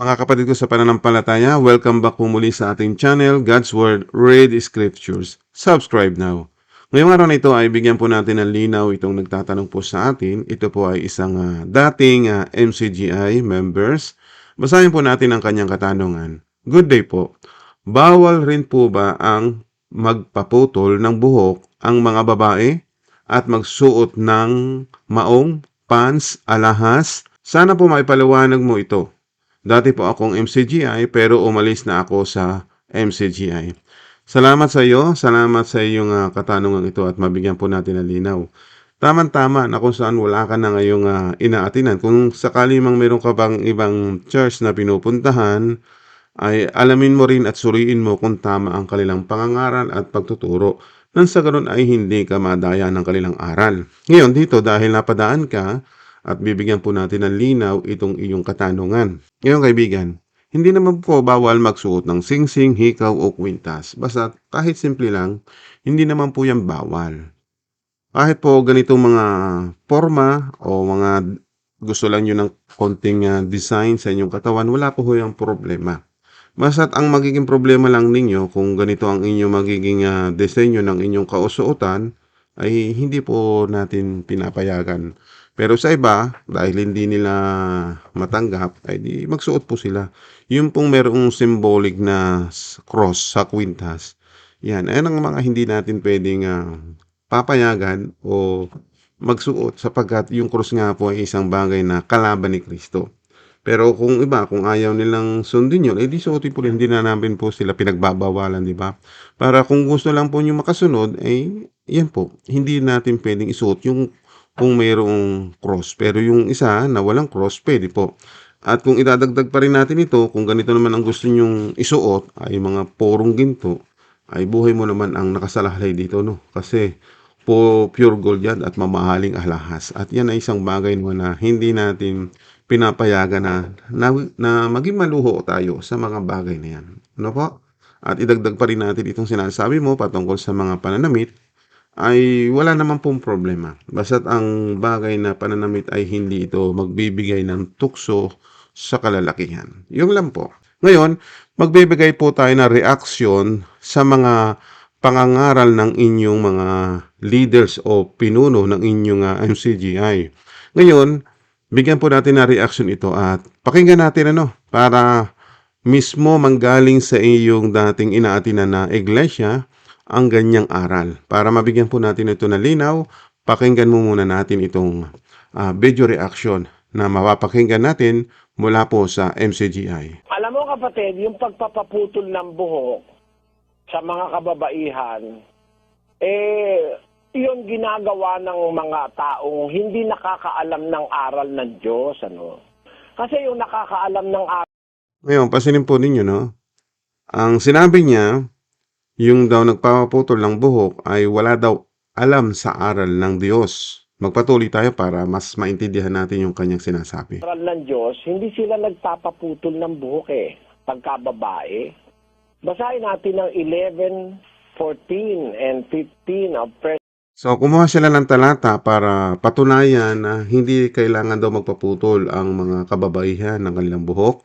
Mga kapatid ko sa pananampalataya, welcome back po muli sa ating channel, God's Word, Read Scriptures. Subscribe now. Ngayong araw na ito ay bigyan po natin ng linaw itong nagtatanong po sa atin. Ito po ay isang ah, dating ah, MCGI members. Basahin po natin ang kanyang katanungan. Good day po. Bawal rin po ba ang magpaputol ng buhok ang mga babae at magsuot ng maong, pants, alahas? Sana po maipaliwanag mo ito. Dati po akong MCGI pero umalis na ako sa MCGI. Salamat sa iyo, salamat sa iyong ah, katanungan ito at mabigyan po natin ng linaw. Tama-tama na kung saan wala ka na ngayong ah, inaatinan. Kung sakali mang meron ka bang ibang church na pinupuntahan, ay alamin mo rin at suriin mo kung tama ang kanilang pangangaral at pagtuturo nang sa ganun ay hindi ka madaya ng kanilang aral. Ngayon dito dahil napadaan ka at bibigyan po natin ng linaw itong iyong katanungan. Ngayon kaibigan, hindi naman po bawal magsuot ng singsing, hikaw o kwintas. Basta kahit simple lang, hindi naman po yan bawal. Kahit po ganitong mga forma o mga gusto lang nyo ng konting ah, design sa inyong katawan, wala po ho yung problema. Basta't ang magiging problema lang ninyo kung ganito ang inyong magiging ah, disenyo ng inyong kausuotan ay hindi po natin pinapayagan. Pero sa iba, dahil hindi nila matanggap, ay di magsuot po sila. Yung pong merong symbolic na cross sa kwintas, yan, ayan ang mga hindi natin pwedeng ah, papayagan o magsuot sapagkat yung cross nga po ay isang bagay na kalaban ni Kristo. Pero kung iba, kung ayaw nilang sundin yun, eh di suotin po rin. Hindi na namin po sila pinagbabawalan, di ba? Para kung gusto lang po nyo makasunod, eh, yan po. Hindi natin pwedeng isuot yung kung mayroong cross. Pero yung isa na walang cross, pwede po. At kung idadagdag pa rin natin ito, kung ganito naman ang gusto nyong isuot, ay mga porong ginto, ay buhay mo naman ang nakasalahlay dito, no? Kasi po pure gold yan at mamahaling alahas. At yan ay isang bagay naman na hindi natin pinapayagan na, na, na maging maluho tayo sa mga bagay na yan. Ano po? At idagdag pa rin natin itong sinasabi mo patungkol sa mga pananamit ay wala naman pong problema. Basta't ang bagay na pananamit ay hindi ito magbibigay ng tukso sa kalalakihan. Yung lang po. Ngayon, magbibigay po tayo ng reaksyon sa mga pangangaral ng inyong mga leaders o pinuno ng inyong ah, MCGI. Ngayon, bigyan po natin ng reaction ito at pakinggan natin ano para mismo manggaling sa iyong dating inaatinan na iglesia ang ganyang aral. Para mabigyan po natin ito ng linaw, pakinggan mo muna natin itong ah, video reaction na mapapakinggan natin mula po sa MCGI. Alam mo kapatid, yung pagpapaputol ng buhok sa mga kababaihan, eh, yun ginagawa ng mga taong hindi nakakaalam ng aral ng Diyos. Ano? Kasi yung nakakaalam ng aral Ngayon, pasinin po ninyo, no? Ang sinabi niya, yung daw nagpapaputol ng buhok ay wala daw alam sa aral ng Diyos. Magpatuloy tayo para mas maintindihan natin yung kanyang sinasabi. ng Diyos, hindi sila nagpapaputol ng buhok eh, pagkababae. Basahin natin ang 11, 14, and 15 of First So, kumuha sila ng talata para patunayan na hindi kailangan daw magpaputol ang mga kababaihan ng kanilang buhok.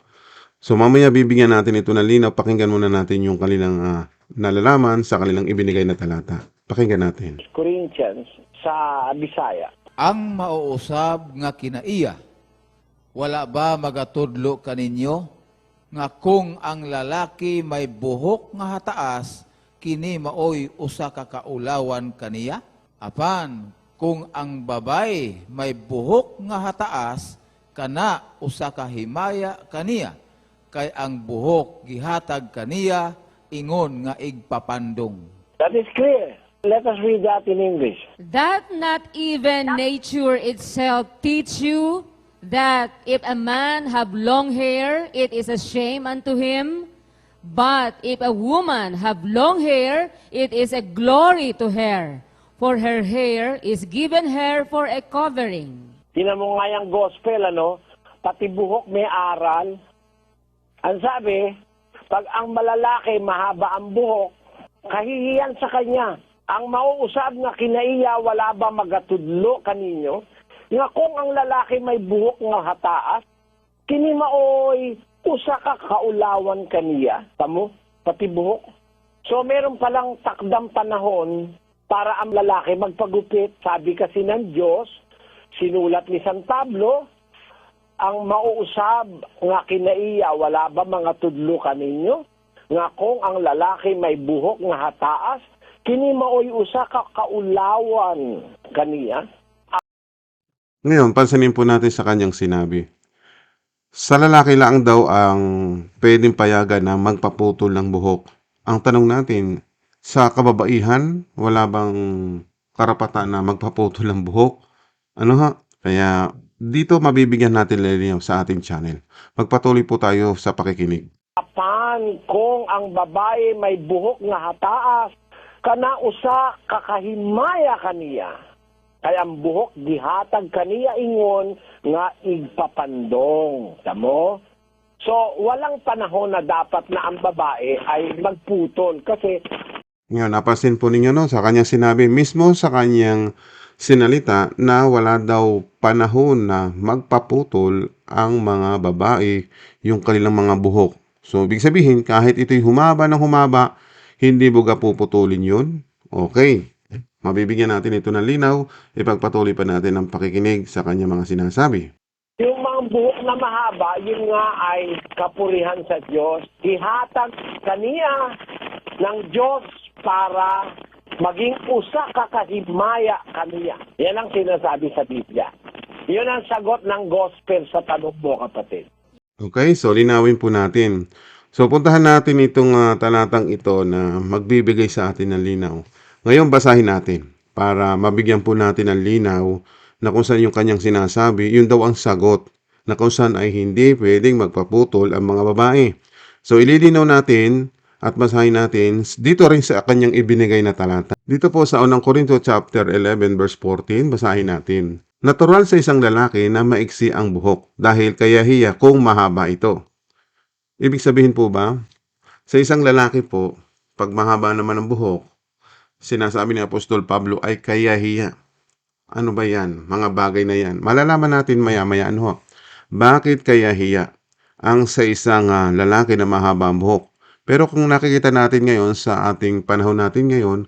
So, mamaya bibigyan natin ito ng linaw. Pakinggan muna natin yung kanilang ah, nalalaman sa kanilang ibinigay na talata. Pakinggan natin. Corinthians sa Bisaya. ang mauusab nga kinaiya wala ba magatudlo kaninyo nga kung ang lalaki may buhok nga hataas kini maoy usa ka kaulawan kaniya apan kung ang babay may buhok nga hataas kana usa ka himaya kaniya kay ang buhok gihatag kaniya ingon nga igpapandong That is clear. Let us read that in English. That not even nature itself teach you that if a man have long hair, it is a shame unto him. But if a woman have long hair, it is a glory to her. For her hair is given her for a covering. Tinan mo nga yung gospel, ano? Pati buhok may aral. Ang sabi, pag ang malalaki mahaba ang buhok, kahihiyan sa kanya. Ang mauusab nga kinaiya, wala ba magatudlo kaninyo? Nga kung ang lalaki may buhok nga hataas, kini maoy usa ka kaulawan kaniya. Tamo, pati buhok. So meron palang takdang panahon para ang lalaki magpagupit. Sabi kasi ng Diyos, sinulat ni San Pablo, ang mauusab nga kinaiya, wala ba mga tudlo kaninyo? Nga kung ang lalaki may buhok nga hataas, kini maoy usa ka kaulawan kaniya. Ngayon, pansinin po natin sa kanyang sinabi. Sa lalaki lang daw ang pwedeng payagan na magpaputol ng buhok. Ang tanong natin, sa kababaihan, wala bang karapatan na magpaputol ng buhok? Ano ha? Kaya dito mabibigyan natin lilinaw sa ating channel. Magpatuloy po tayo sa pakikinig. Apan kung ang babae may buhok nga hataas, kana usa kakahimaya kaniya. Kaya ang buhok gihatag kaniya ingon nga igpapandong. Tamo? So, walang panahon na dapat na ang babae ay magputol kasi Ngayon, napansin po ninyo no, sa kanyang sinabi mismo sa kanyang sinalita na wala daw panahon na magpaputol ang mga babae yung kanilang mga buhok. So, ibig sabihin, kahit ito'y humaba ng humaba, hindi buga puputulin yun. Okay. Mabibigyan natin ito ng linaw, ipagpatuloy pa natin ang pakikinig sa kanyang mga sinasabi. yung mga buhok na mahaba, yun nga ay kapurihan sa Diyos. Ihatag kaniya ng Diyos para maging usa kakahimaya kaniya. Yan ang sinasabi sa Biblia. Yun ang sagot ng gospel sa tanong mo, kapatid. Okay, so linawin po natin. So puntahan natin itong ah, talatang ito na magbibigay sa atin ng linaw. Ngayon basahin natin para mabigyan po natin ng linaw na kung saan yung kanyang sinasabi, yun daw ang sagot na kung saan ay hindi pwedeng magpaputol ang mga babae. So ililinaw natin at basahin natin dito rin sa kanyang ibinigay na talata. Dito po sa unang Korinto chapter 11 verse 14, basahin natin. Natural sa isang lalaki na maiksi ang buhok dahil kayahiya kung mahaba ito. Ibig sabihin po ba, sa isang lalaki po, pag mahaba naman ang buhok, sinasabi ni Apostol Pablo ay kayahiya. Ano ba yan? Mga bagay na yan. Malalaman natin maya-maya ano. Bakit kayahiya ang sa isang ah, lalaki na mahaba ang buhok? Pero kung nakikita natin ngayon sa ating panahon natin ngayon,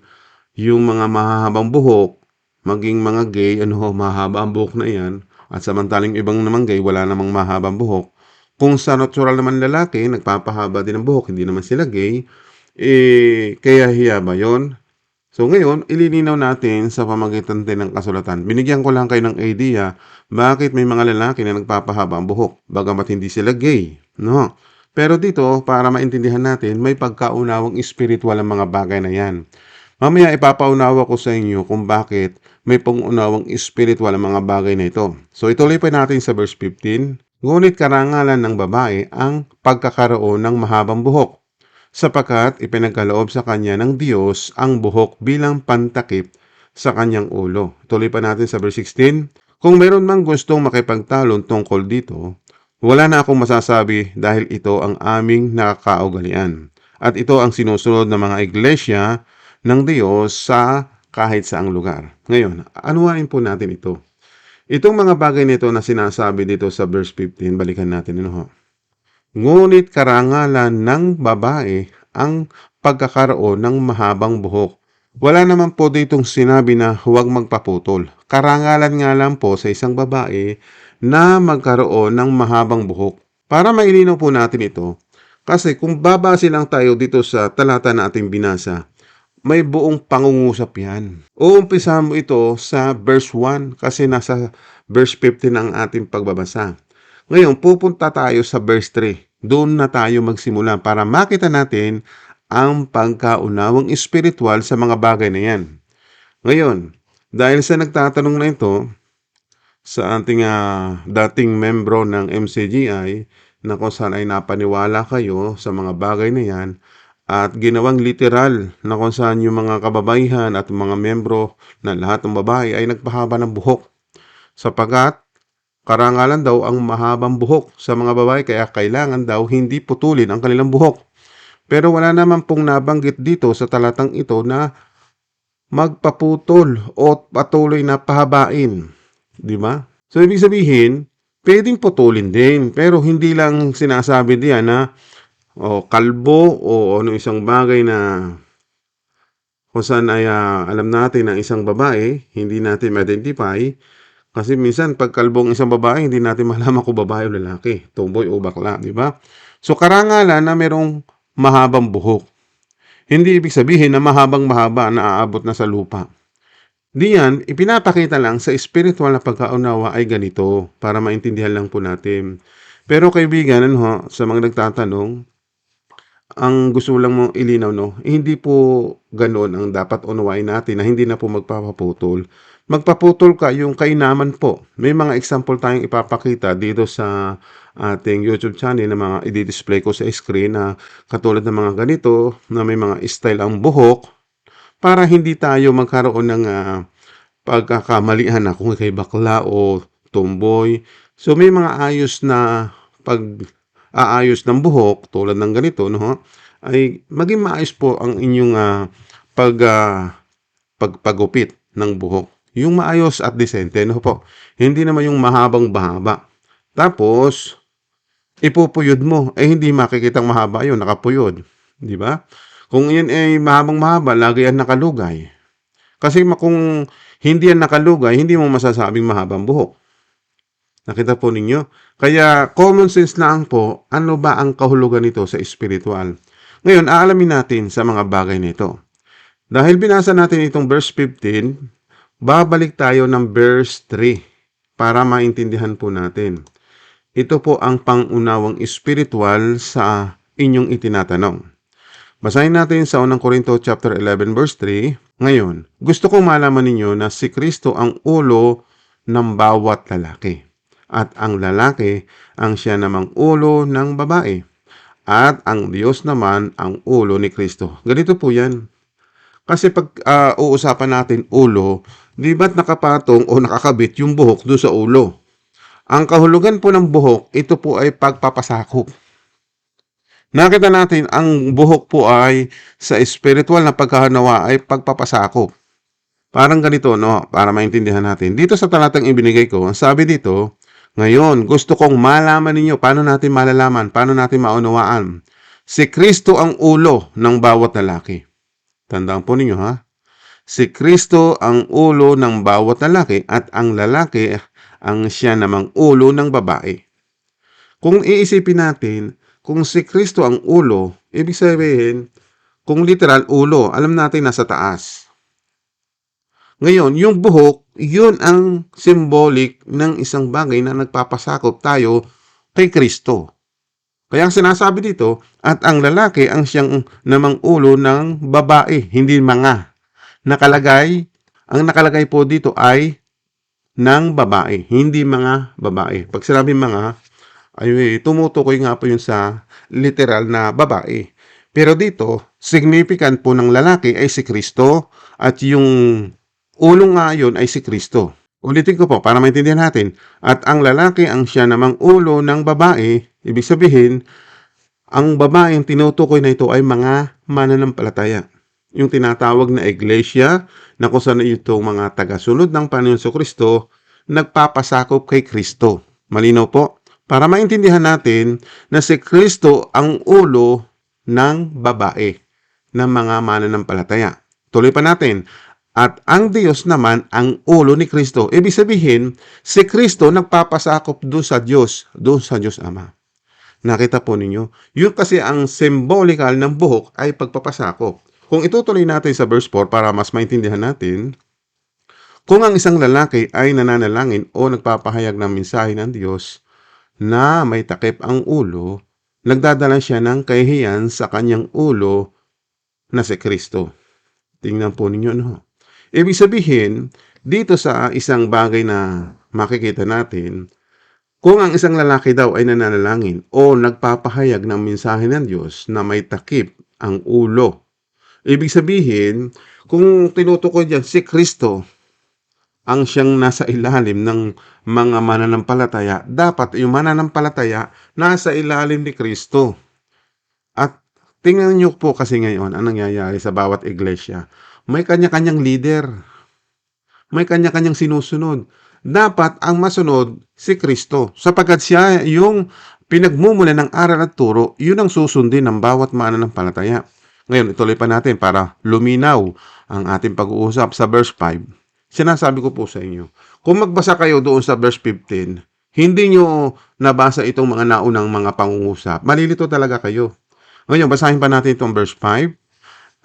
yung mga mahahabang buhok, maging mga gay, ano mahaba ang buhok na yan, at samantalang ibang namang gay, wala namang mahabang buhok. Kung sa natural naman lalaki, nagpapahaba din ng buhok, hindi naman sila gay, eh, kaya hiya ba yon? So ngayon, ililinaw natin sa pamagitan din ng kasulatan. Binigyan ko lang kayo ng idea bakit may mga lalaki na nagpapahaba ang buhok, bagamat hindi sila gay. No? Pero dito, para maintindihan natin, may pagkaunawang espiritual ang mga bagay na yan. Mamaya ipapaunawa ko sa inyo kung bakit may pangunawang espiritual ang mga bagay na ito. So ituloy pa natin sa verse 15. Ngunit karangalan ng babae ang pagkakaroon ng mahabang buhok sapagkat ipinagkaloob sa kanya ng Diyos ang buhok bilang pantakip sa kanyang ulo. Tuloy pa natin sa verse 16. Kung meron mang gustong makipagtalon tungkol dito, wala na akong masasabi dahil ito ang aming nakakaugalian. At ito ang sinusunod ng mga iglesia ng Diyos sa kahit saang lugar. Ngayon, anuhain po natin ito. Itong mga bagay nito na sinasabi dito sa verse 15, balikan natin ano ho. Ngunit karangalan ng babae ang pagkakaroon ng mahabang buhok. Wala naman po ditong sinabi na huwag magpaputol. Karangalan nga lang po sa isang babae na magkaroon ng mahabang buhok. Para mailinaw po natin ito, kasi kung babase lang tayo dito sa talata na ating binasa, may buong pangungusap yan. Uumpisa mo ito sa verse 1 kasi nasa verse 15 ang ating pagbabasa. Ngayon, pupunta tayo sa verse 3. Doon na tayo magsimula para makita natin ang pagkaunawang espiritual sa mga bagay na yan. Ngayon, dahil sa nagtatanong na ito, sa ating ah, dating membro ng MCGI, na kung saan ay napaniwala kayo sa mga bagay na yan, at ginawang literal na kung saan yung mga kababaihan at mga membro na lahat ng babae ay nagpahaba ng buhok. Sapagat karangalan daw ang mahabang buhok sa mga babae kaya kailangan daw hindi putulin ang kanilang buhok. Pero wala naman pong nabanggit dito sa talatang ito na magpaputol o patuloy na pahabain. Di ba? So, ibig sabihin, pwedeng putulin din. Pero hindi lang sinasabi diyan na o kalbo o ano isang bagay na kung saan ay ah, alam natin na isang babae, hindi natin ma-identify. Kasi minsan, pag kalbong isang babae, hindi natin malaman kung babae o lalaki, tomboy o bakla, di ba? So, karangalan na merong mahabang buhok. Hindi ibig sabihin na mahabang mahaba na aabot na sa lupa. Diyan, ipinapakita lang sa spiritual na pagkaunawa ay ganito para maintindihan lang po natin. Pero kaibigan, ano, sa mga nagtatanong, ang gusto lang mong ilinaw, no, eh, hindi po ganoon ang dapat unawain natin na hindi na po magpapaputol. Magpaputol ka yung kainaman po. May mga example tayong ipapakita dito sa ating YouTube channel na mga i-display ko sa screen na katulad ng mga ganito na may mga style ang buhok para hindi tayo magkaroon ng ah, pagkakamalian na kung kay bakla o tomboy. So may mga ayos na pag aayos ng buhok tulad ng ganito no ay maging maayos po ang inyong ah, pag ah, pagpagupit ng buhok. Yung maayos at decente no po. Hindi naman yung mahabang bahaba. Tapos ipupuyod mo eh hindi makikitang mahaba yun, nakapuyod, di ba? Kung yan ay mahabang mahaba, lagi yan nakalugay. Kasi kung hindi yan nakalugay, hindi mo masasabing mahabang buhok. Nakita po ninyo? Kaya common sense lang po, ano ba ang kahulugan nito sa spiritual? Ngayon, aalamin natin sa mga bagay nito. Dahil binasa natin itong verse 15, babalik tayo ng verse 3 para maintindihan po natin. Ito po ang pangunawang spiritual sa inyong itinatanong. Basahin natin sa unang Korinto chapter 11 verse 3. Ngayon, gusto kong malaman ninyo na si Kristo ang ulo ng bawat lalaki. At ang lalaki ang siya namang ulo ng babae. At ang Diyos naman ang ulo ni Kristo. Ganito po yan. Kasi pag ah, uusapan natin ulo, di ba't nakapatong o nakakabit yung buhok doon sa ulo? Ang kahulugan po ng buhok, ito po ay pagpapasakop. Nakita natin, ang buhok po ay sa spiritual na pagkahanawa ay pagpapasakop. Parang ganito, no? Para maintindihan natin. Dito sa talatang ibinigay ko, sabi dito, ngayon, gusto kong malaman ninyo, paano natin malalaman, paano natin maunawaan. Si Kristo ang ulo ng bawat lalaki. Tandaan po ninyo, ha? Si Kristo ang ulo ng bawat lalaki at ang lalaki ang siya namang ulo ng babae. Kung iisipin natin, kung si Kristo ang ulo, ibig sabihin, kung literal ulo, alam natin nasa taas. Ngayon, yung buhok, yun ang symbolic ng isang bagay na nagpapasakop tayo kay Kristo. Kaya ang sinasabi dito, at ang lalaki ang siyang namang ulo ng babae, hindi mga. Nakalagay, ang nakalagay po dito ay ng babae, hindi mga babae. Pag sinabi mga, ay tumutukoy nga po yun sa literal na babae. Pero dito, significant po ng lalaki ay si Kristo at yung ulo nga yun ay si Kristo. Ulitin ko po para maintindihan natin. At ang lalaki ang siya namang ulo ng babae, ibig sabihin, ang babaeng tinutukoy na ito ay mga mananampalataya. Yung tinatawag na iglesia na kung saan itong mga tagasunod ng Panginoon Kristo nagpapasakop kay Kristo. Malinaw po? Para maintindihan natin na si Kristo ang ulo ng babae ng mga mananampalataya. Tuloy pa natin. At ang Diyos naman ang ulo ni Kristo. Ibig sabihin, si Kristo nagpapasakop doon sa Diyos, doon sa Diyos Ama. Nakita po ninyo? Yun kasi ang symbolical ng buhok ay pagpapasakop. Kung itutuloy natin sa verse 4 para mas maintindihan natin, kung ang isang lalaki ay nananalangin o nagpapahayag ng mensahe ng Diyos na may takip ang ulo, nagdadala siya ng kahihiyan sa kanyang ulo na si Kristo. Tingnan po ninyo, no? Ibig sabihin, dito sa isang bagay na makikita natin, kung ang isang lalaki daw ay nananalangin o nagpapahayag ng mensahe ng Diyos na may takip ang ulo, ibig sabihin, kung tinutukoy diyan si Kristo, ang siyang nasa ilalim ng mga mananampalataya, dapat yung mananampalataya nasa ilalim ni Kristo. At tingnan niyo po kasi ngayon ang nangyayari sa bawat iglesia. May kanya-kanyang leader. May kanya-kanyang sinusunod. dapat ang masunod si Kristo sapagkat siya yung pinagmumula ng aral at turo, yun ang susundin ng bawat mananampalataya. Ngayon, ituloy pa natin para luminaw ang ating pag-uusap sa verse 5. Sinasabi ko po sa inyo, kung magbasa kayo doon sa verse 15, hindi nyo nabasa itong mga naunang mga pangungusap. Malilito talaga kayo. Ngayon, basahin pa natin itong verse 5.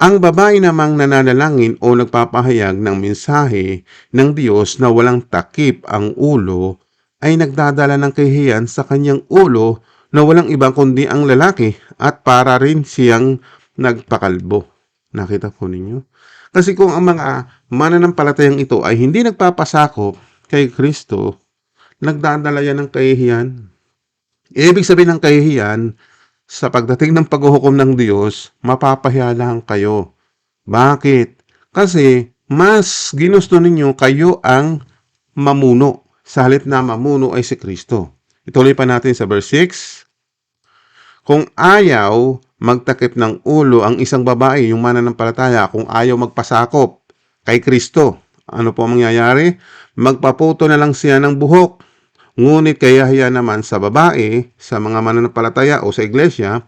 Ang babae namang nananalangin o nagpapahayag ng mensahe ng Diyos na walang takip ang ulo ay nagdadala ng kahihiyan sa kanyang ulo na walang ibang kundi ang lalaki at para rin siyang nagpakalbo. Nakita po ninyo? Kasi kung ang mga mananampalatayang ito ay hindi nagpapasakop kay Kristo, nagdadala yan ng kahihiyan. Ibig sabihin ng kahihiyan, sa pagdating ng paghuhukom ng Diyos, mapapahiya lang kayo. Bakit? Kasi mas ginusto ninyo kayo ang mamuno. Sa halip na mamuno ay si Kristo. Ituloy pa natin sa verse 6. Kung ayaw magtakip ng ulo ang isang babae, yung mananampalataya, kung ayaw magpasakop kay Kristo, ano po ang mangyayari? Magpaputo na lang siya ng buhok. Ngunit kayahiya naman sa babae, sa mga mananampalataya o sa iglesia,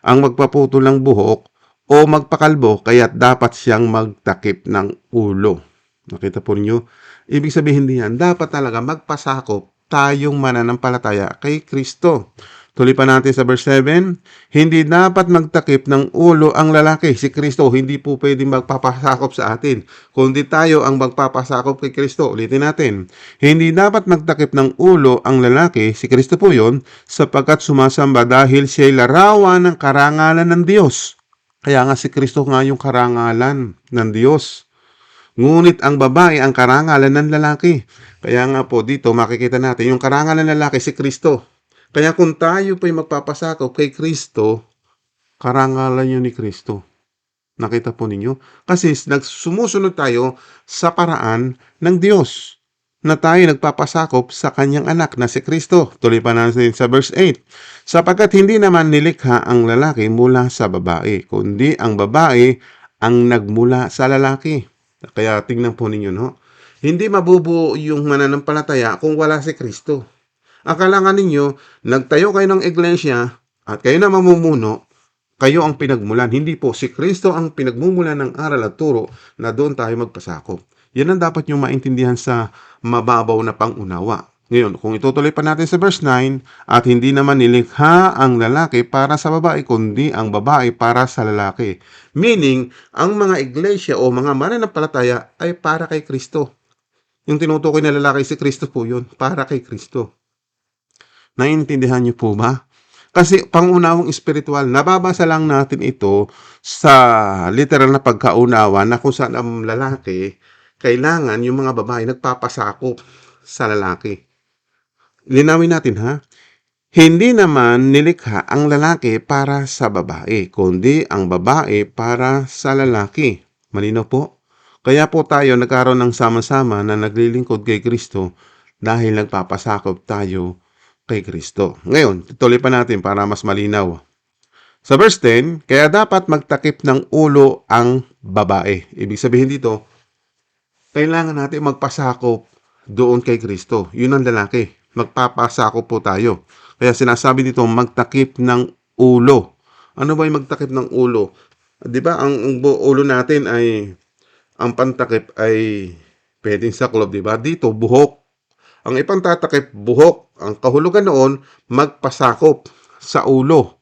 ang magpaputo ng buhok o magpakalbo, kaya dapat siyang magtakip ng ulo. Nakita po niyo? Ibig sabihin diyan, dapat talaga magpasakop tayong mananampalataya kay Kristo. Tuloy pa natin sa verse 7, hindi dapat magtakip ng ulo ang lalaki, si Kristo. Hindi po pwedeng magpapasakop sa atin, kundi tayo ang magpapasakop kay Kristo. Ulitin natin, hindi dapat magtakip ng ulo ang lalaki, si Kristo po yon, sapagkat sumasamba dahil siya'y larawan ng karangalan ng Diyos. Kaya nga si Kristo nga yung karangalan ng Diyos. Ngunit ang babae ang karangalan ng lalaki. Kaya nga po dito makikita natin yung karangalan ng lalaki si Kristo. Kaya kung tayo po'y magpapasakop kay Kristo, karangalan yun ni Kristo. Nakita po ninyo? Kasi nagsumusunod tayo sa paraan ng Diyos na tayo nagpapasakop sa kanyang anak na si Kristo. Tuloy pa natin sa verse 8. Sapagkat hindi naman nilikha ang lalaki mula sa babae, kundi ang babae ang nagmula sa lalaki. Kaya tingnan po ninyo, no? Hindi mabubuo yung mananampalataya kung wala si Kristo. Akala nga ninyo, nagtayo kayo ng iglesia at kayo na mamumuno, kayo ang pinagmulan. Hindi po, si Kristo ang pinagmumulan ng aral at turo na doon tayo magpasakop. Yan ang dapat nyo maintindihan sa mababaw na pangunawa. Ngayon, kung itutuloy pa natin sa verse 9, at hindi naman nilikha ang lalaki para sa babae, kundi ang babae para sa lalaki. Meaning, ang mga iglesia o mga mananampalataya ay para kay Kristo. Yung tinutukoy na lalaki si Kristo po yun, para kay Kristo. Naiintindihan niyo po ba? Kasi pangunawang espiritual, nababasa lang natin ito sa literal na pagkaunawa na kung saan ang lalaki, kailangan yung mga babae nagpapasakop sa lalaki. Linawin natin ha. Hindi naman nilikha ang lalaki para sa babae, kundi ang babae para sa lalaki. Malino po? Kaya po tayo nagkaroon ng sama-sama na naglilingkod kay Kristo dahil nagpapasakop tayo kay Kristo. Ngayon, tuloy pa natin para mas malinaw. Sa verse 10, kaya dapat magtakip ng ulo ang babae. Ibig sabihin dito, kailangan natin magpasakop doon kay Kristo. Yun ang lalaki. Magpapasakop po tayo. Kaya sinasabi dito, magtakip ng ulo. Ano ba yung magtakip ng ulo? 'Di ba ang, ang ulo natin ay ang pantakip ay pwedeng sa club, 'di ba? Dito buhok. Ang ipangtatakip buhok. Ang kahulugan noon magpasakop sa ulo.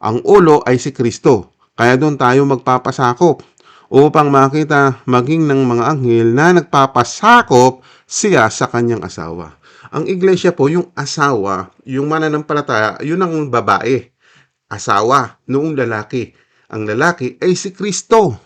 Ang ulo ay si Kristo. Kaya doon tayo magpapasakop upang makita maging ng mga anghel na nagpapasakop siya sa kanyang asawa. Ang iglesia po, yung asawa, yung mananampalataya, yun ang babae. Asawa, noong lalaki. Ang lalaki ay si Kristo.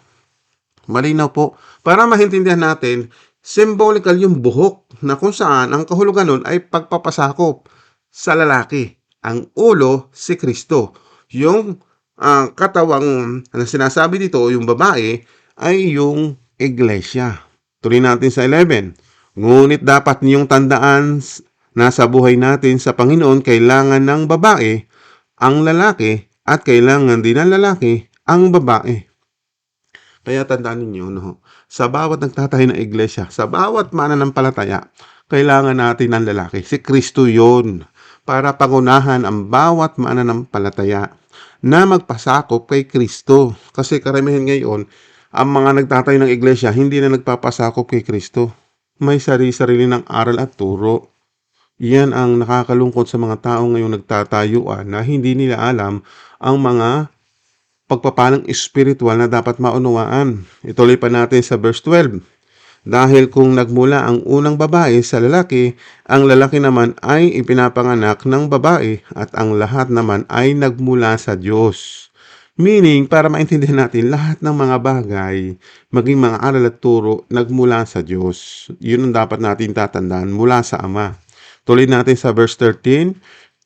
Malinaw po. Para maintindihan natin, symbolical yung buhok na kung saan ang kahulugan nun ay pagpapasakop sa lalaki. Ang ulo, si Kristo. Yung ang katawang na sinasabi dito, yung babae, ay yung iglesia. Tuloy natin sa 11. Ngunit dapat niyong tandaan na sa buhay natin sa Panginoon, kailangan ng babae ang lalaki at kailangan din ng lalaki ang babae. Kaya tandaan ninyo, no, sa bawat nagtatayo ng iglesia, sa bawat mananampalataya, kailangan natin ng lalaki. Si Kristo yon para pangunahan ang bawat mananampalataya na magpasakop kay Kristo. Kasi karamihan ngayon, ang mga nagtatayo ng iglesia, hindi na nagpapasakop kay Kristo. May sarili-sarili ng aral at turo. Yan ang nakakalungkot sa mga tao ngayong nagtatayuan na hindi nila alam ang mga pagpapalang espiritual na dapat maunawaan. Ituloy pa natin sa verse 12. Dahil kung nagmula ang unang babae sa lalaki, ang lalaki naman ay ipinapanganak ng babae at ang lahat naman ay nagmula sa Diyos. Meaning, para maintindihan natin, lahat ng mga bagay, maging mga aral at turo, nagmula sa Diyos. Yun ang dapat natin tatandaan, mula sa Ama. Tuloy natin sa verse 13,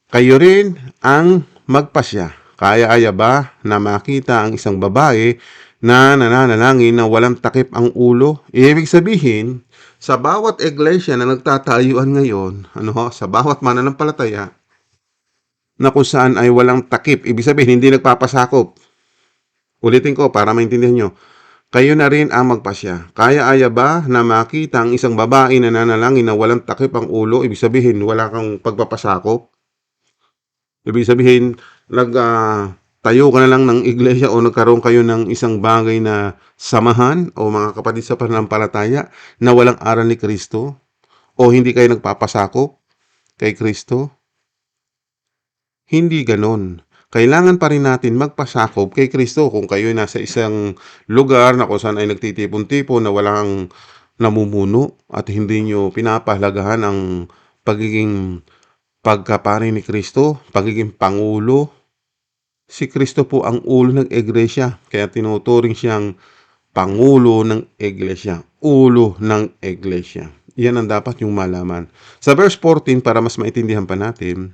Kayo rin ang magpasya. Kaya-aya ba na makita ang isang babae na nananalangin na walang takip ang ulo? Ibig sabihin, sa bawat iglesia na nagtatayuan ngayon, ano ho, sa bawat mananampalataya, na kung saan ay walang takip, ibig sabihin, hindi nagpapasakop. Ulitin ko para maintindihan nyo. Kayo na rin ang magpasya. Kaya-aya ba na makita ang isang babae na nanalangin na walang takip ang ulo? Ibig sabihin, wala kang pagpapasakop? Ibig sabihin, nag, ah, tayo ka na lang ng iglesia o nagkaroon kayo ng isang bagay na samahan o mga kapatid sa pananampalataya na walang aral ni Kristo? O hindi kayo nagpapasakop kay Kristo? Hindi ganon. Kailangan pa rin natin magpasakop kay Kristo kung kayo nasa isang lugar na kung saan ay nagtitipon-tipon na walang namumuno at hindi nyo pinapahalagahan ang pagiging pagkapari ni Kristo, pagiging pangulo. Si Kristo po ang ulo ng iglesia, kaya tinuturing siyang pangulo ng iglesia, ulo ng iglesia. Yan ang dapat yung malaman. Sa verse 14, para mas maintindihan pa natin,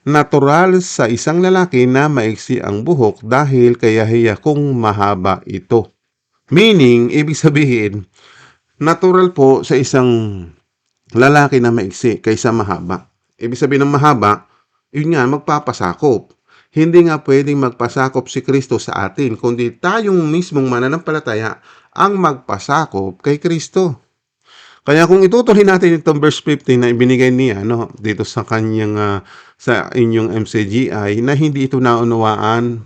natural sa isang lalaki na maiksi ang buhok dahil kayahiya kung mahaba ito. Meaning, ibig sabihin, natural po sa isang lalaki na maiksi kaysa mahaba. Ibig sabihin ng mahaba, yun nga, magpapasakop. Hindi nga pwedeng magpasakop si Kristo sa atin, kundi tayong mismong mananampalataya ang magpasakop kay Kristo. Kaya kung itutuloy natin itong verse 15 na ibinigay niya no, dito sa kanyang ah, sa inyong MCGI na hindi ito naunawaan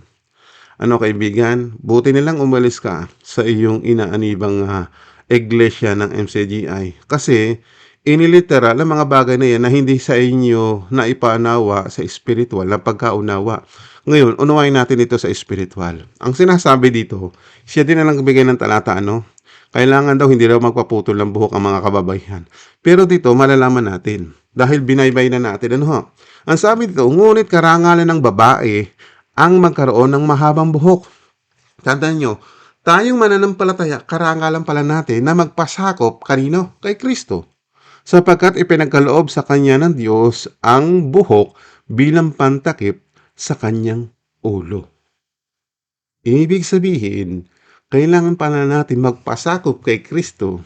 ano kaibigan, buti nilang umalis ka sa iyong inaanibang ah, iglesia ng MCGI. Kasi iniliteral ang mga bagay na yan na hindi sa inyo na ipanawa sa spiritual na pagkaunawa. Ngayon, unawain natin ito sa spiritual. Ang sinasabi dito, siya din na lang bigay ng talata, ano? Kailangan daw hindi daw magpaputol ng buhok ang mga kababaihan. Pero dito, malalaman natin. Dahil binaybay na natin, ano ho? Ang sabi dito, ngunit karangalan ng babae ang magkaroon ng mahabang buhok. Tandaan nyo, tayong mananampalataya, karangalan pala natin na magpasakop kanino? Kay Kristo. Sapagkat ipinagkaloob sa kanya ng Diyos ang buhok bilang pantakip sa kanyang ulo. Ibig sabihin, kailangan pala natin magpasakop kay Kristo.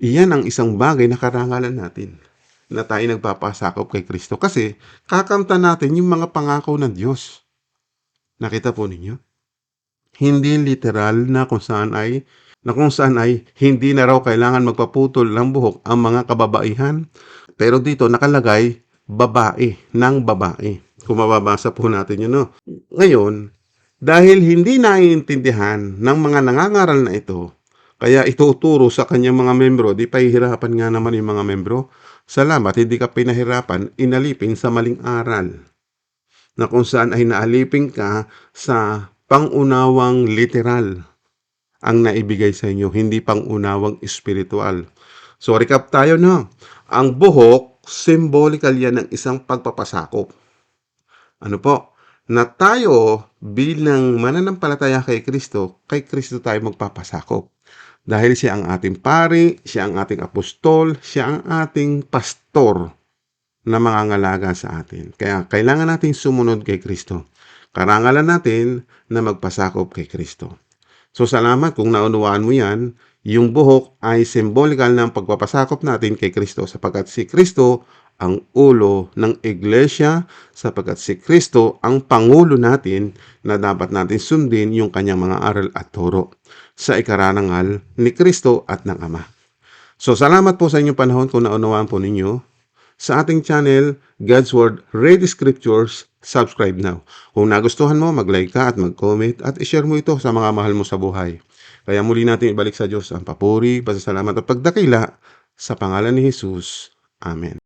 Iyan ang isang bagay na karangalan natin na tayo nagpapasakop kay Kristo. Kasi kakamta natin yung mga pangako ng Diyos. Nakita po ninyo? Hindi literal na kung saan ay na kung saan ay hindi na raw kailangan magpaputol ng buhok ang mga kababaihan. Pero dito nakalagay babae ng babae. Kung mababasa po natin yun. No? Ngayon, dahil hindi naiintindihan ng mga nangangaral na ito, kaya ituturo sa kanyang mga membro, di pahihirapan nga naman yung mga membro. Salamat, hindi ka pinahirapan, inalipin sa maling aral. Na kung saan ay naalipin ka sa pangunawang literal ang naibigay sa inyo, hindi pangunawang espiritual. So recap tayo no. Ang buhok, symbolical yan ng isang pagpapasakop. Ano po? Na tayo bilang mananampalataya kay Kristo, kay Kristo tayo magpapasakop. Dahil siya ang ating pari, siya ang ating apostol, siya ang ating pastor na mangangalaga sa atin. Kaya kailangan natin sumunod kay Kristo. Karangalan natin na magpasakop kay Kristo. So salamat kung naunawaan mo yan. Yung buhok ay symbolikal ng pagpapasakop natin kay Kristo sapagkat si Kristo ang ulo ng iglesia sapagkat si Kristo ang pangulo natin na dapat natin sundin yung kanyang mga aral at turo sa ikaranangal ni Kristo at ng Ama. So, salamat po sa inyong panahon kung naunawaan po ninyo. Sa ating channel, God's Word, Read Scriptures, subscribe now. Kung nagustuhan mo, mag-like ka at mag-comment at ishare mo ito sa mga mahal mo sa buhay. Kaya muli natin ibalik sa Diyos ang papuri, pasasalamat at pagdakila sa pangalan ni Jesus. Amen.